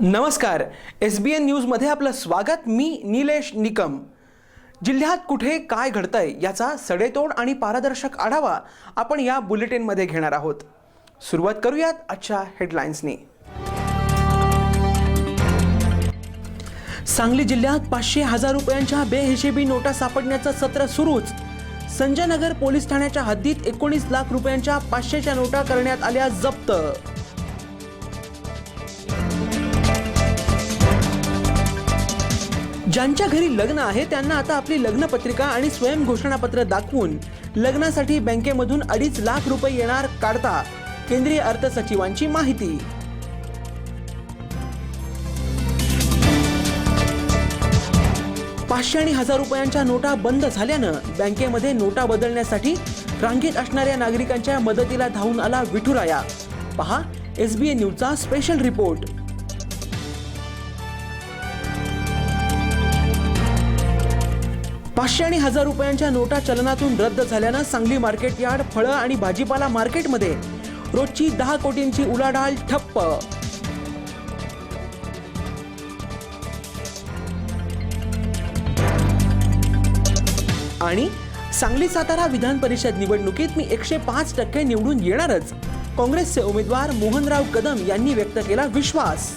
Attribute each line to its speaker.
Speaker 1: नमस्कार. एस बी एन न्यूजमध्ये आपलं स्वागत. मी निलेश निकम. जिल्ह्यात कुठे काय घडतंय याचा सडेतोड आणि पारदर्शक आढावा आपण या बुलेटिनमध्ये घेणार आहोत. सुरुवात करूयात आजच्या हेडलाईन्सनी सांगली जिल्ह्यात पाचशे हजार रुपयांच्या बेहिशेबी नोटा सापडण्याचं सत्र सुरूच. संजयनगर पोलीस ठाण्याच्या हद्दीत एकोणीस लाख रुपयांच्या पाचशेच्या नोटा करण्यात आल्या जप्त. ज्यांच्या घरी लग्न आहे त्यांना आता आपली लग्नपत्रिका आणि स्वयं घोषणापत्र दाखवून लग्नासाठी बँकेमधून अडीच लाख रुपये येणार काढता केंद्रीय अर्थसचिवांची माहिती. पाचशे आणि हजार रुपयांच्या नोटा बंद झाल्यानं बँकेमध्ये नोटा बदलण्यासाठी रांगेत असणाऱ्या नागरिकांच्या मदतीला धावून आला विठुराया. पहा एसबीएन न्यूजचा स्पेशल रिपोर्ट पाचशे आणि हजार रुपयांच्या नोटा चलनातून रद्द झाल्यानं सांगली मार्केट यार्ड फळं आणि भाजीपाला मार्केटमध्ये रोजची दहा कोटींची उलाढाल ठप्प. आणि सांगली सातारा विधान परिषद निवडणुकीत मी एकशे पाच टक्के निवडून येणारच. काँग्रेसचे उमेदवार मोहनराव कदम यांनी व्यक्त केला विश्वास.